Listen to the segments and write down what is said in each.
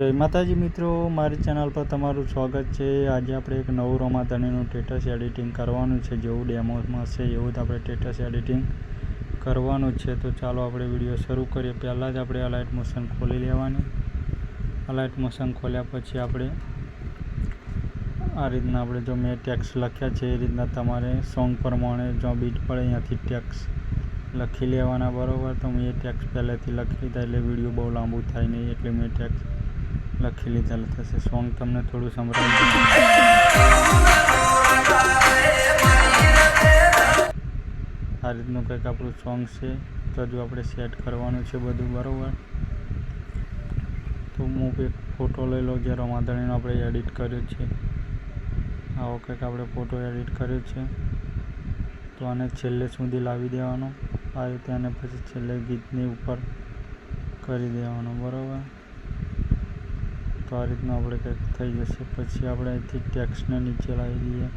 જય માતાજી મિત્રો, મારી ચેનલ પર તમારું સ્વાગત છે. આજે આપણે એક નવું રમાધણીનું સ્ટેટસ એડિટિંગ કરવાનું છે, જેવું ડેમોમાં છે, એવું જ આપણે સ્ટેટસ એડિટિંગ કરવાનું છે. તો ચાલો આપણે વીડિયો શરૂ કરીએ. પહેલાં જ આપણે અલાઇટ મોશન ખોલી લેવાની. અલાઇટ મોશન ખોલ્યા પછી આપણે આ રીતના આપણે જો મેં ટેક્સ લખ્યા છે, એ રીતના તમારે સોંગ પ્રમાણે જો બીટ પડે અહીંયાથી ટેક્સ લખી લેવાના બરાબર. તો મેં એ ટેક્સ પહેલેથી લખી લીધા, એટલે વીડિયો બહુ લાંબુ થાય નહીં, એટલે મેં ટેક્સ લખી લીધેલ થશે. સોંગ તમને થોડું સંભળાવી આ રીતનું કંઈક આપણું સોંગ છે. તો હજુ આપણે સેટ કરવાનું છે બધું, બરાબર? તો હું એક ફોટો લઈ લઉં, જે રમાદણીનો આપણે એડિટ કર્યો છે. આવો કંઈક આપણે ફોટો એડિટ કર્યો છે. તો આને છેલ્લે સુધી લાવી દેવાનો. આ રીતે અને પછી છેલ્લે ગીતની ઉપર કરી દેવાનો, બરાબર? તો આ રીતનું આપણે કંઈક થઈ જશે. પછી આપણે અહીંથી ટેક્સને નીચે લાવી દઈએ.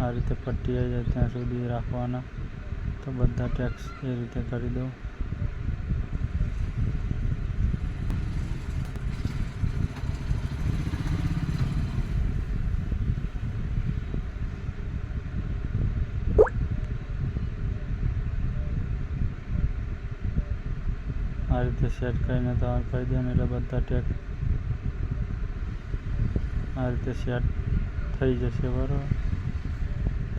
આ રીતે પટ્ટી આવી જાય ત્યાં સુધી રાખવાના. તો બધા ટેક્સ એ રીતે કરી દો આ રીતે સેટ કરીને તમારે કરી દેવાનું એટલે બધા ટેક આ રીતે સેટ થઈ જશે, બરાબર?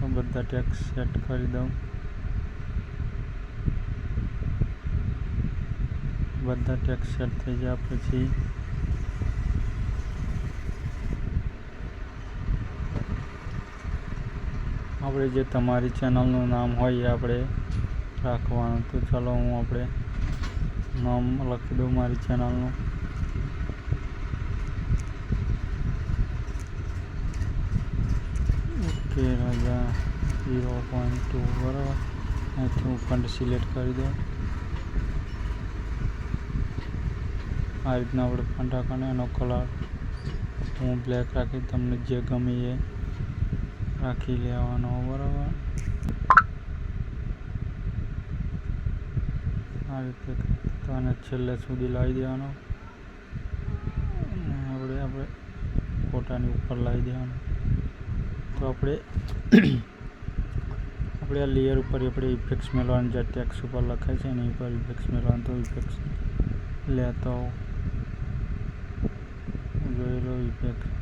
તો બધા ટેક્સ સેટ કરી દઉં. બધા ટેક્સ સેટ થઈ ગયા પછી. આપણે જે તમારી ચેનલનું નામ હોય એ આપણે રાખવાનું. તો ચાલો હું આપણે નામ લખી દઉં મારી ચેનલનું okay Raja zero point two બરાબર. અહીંથી હું ફંડ સિલેક્ટ કરી દઉં. આ રીતના આપણે ફંડ રાખવાનો, એનો કલર હું બ્લેક રાખી, તમને જે ગમે એ રાખી લેવાનો, બરાબર. આ રીતે તો આને છેલ્લે સુધી લાવી દેવાનો. આપણે આપણે ફોટાની ઉપર લાવી દેવાનું. તો આપણે આપણે આ લેયર ઉપર આપણે ઇફેક્ટ્સ મેળવાની જે ટેક્સ ઉપર લખાય છે એની ઉપર ઇફેક્ટ્સ મેળવવાનું તો ઇફેક્ટ્સ લેતો જોયેલો ઇફેક્ટ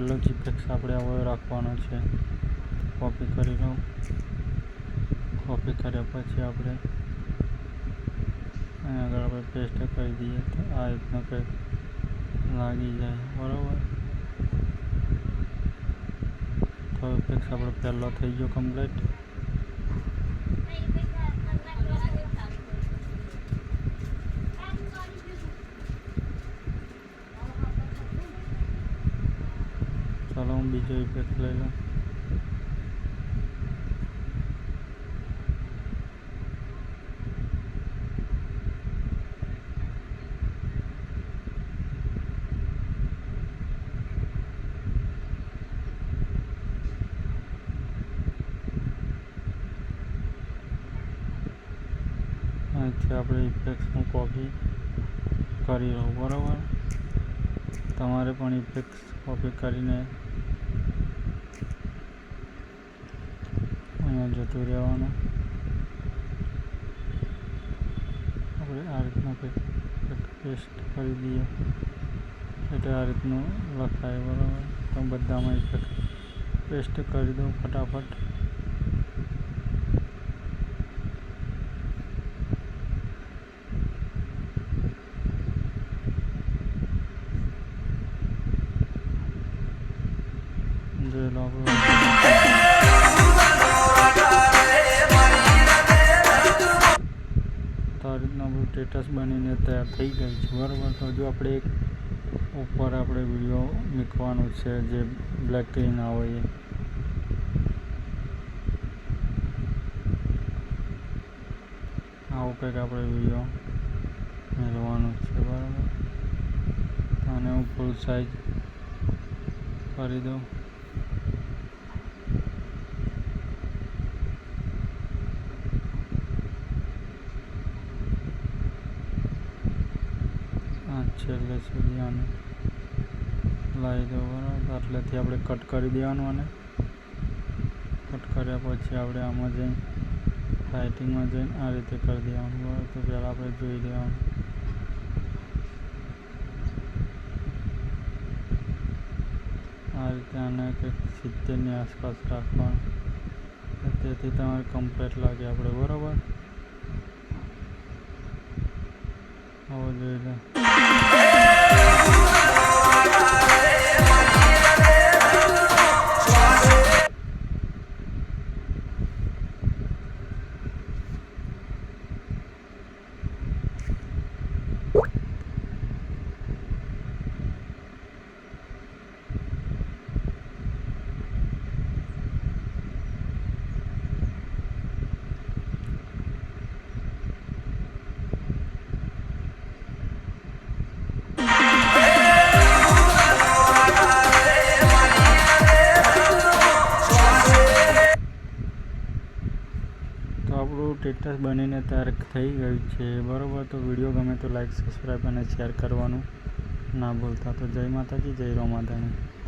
પહેલો જ ઇફેક્ટ્સ આપણે હવે રાખવાનો છે. કોપી કરી લઉં કોપી કર્યા પછી આપણે અહીં આગળ આપણે પેસ્ટ કરી દઈએ તો આ રીતના કંઈક લાગી જાય. બરાબર? તો પેક્સ આપણો પહેલો થઈ ગયો કમ્પ્લીટ ચાલો હું બીજો ઇફેક્ટ લઈ લઉં. અહીંથી આપણે ઇફેક્ટ્સનું કોપી કરી લઉં, બરાબર? તમારે પણ ઇફેક્ટ્સ કોપી કરીને અહીંયા જતું રહેવાનું. આપણે આ રીતના કંઈક પેસ્ટ કરી દઈએ. એટલે આ રીતનું લખાય બરાબર. તો બધામાં એક પેસ્ટ કરી દઉં ફટાફટ. સ્ટેટસ બનીને તૈયાર થઈ ગઈ છે. બરાબર, તો હજુ આપણે એક ઉપર આપણે વીડિયો મૂકવાનો છે, જે બ્લેક સ્ક્રીન આવે એ. આવું કંઈક આપણે વીડિયો મેળવવાનું છે, બરાબર. અને હું ફૂલ સાઈઝ કરી દઉં આ છેલ્લે સુધી આને લાવી દો બરાબર આટલેથી આપણે કટ કરી દેવાનું અને કટ કર્યા પછી આપણે આમાં જઈને રાઇટિંગમાં જઈને આ રીતે કરી દેવાનું બરાબર તો પહેલાં આપણે જોઈ લેવાનું. આ રીતે આને કંઈક સિત્તેરની આસપાસ રાખવાનું. તેથી તમારે કમ્પ્લીટ લાગે આપણે, બરાબર? હવે જોઈ લે. આપણું ટેટસ બનીને તૈયાર થઈ ગયું છે. બરાબર? તો વીડિયો ગમે તો લાઈક સબસ્ક્રાઈબ અને શેર કરવાનું ના ભૂલતા. તો જય માતાજી, જય રોમાધાણી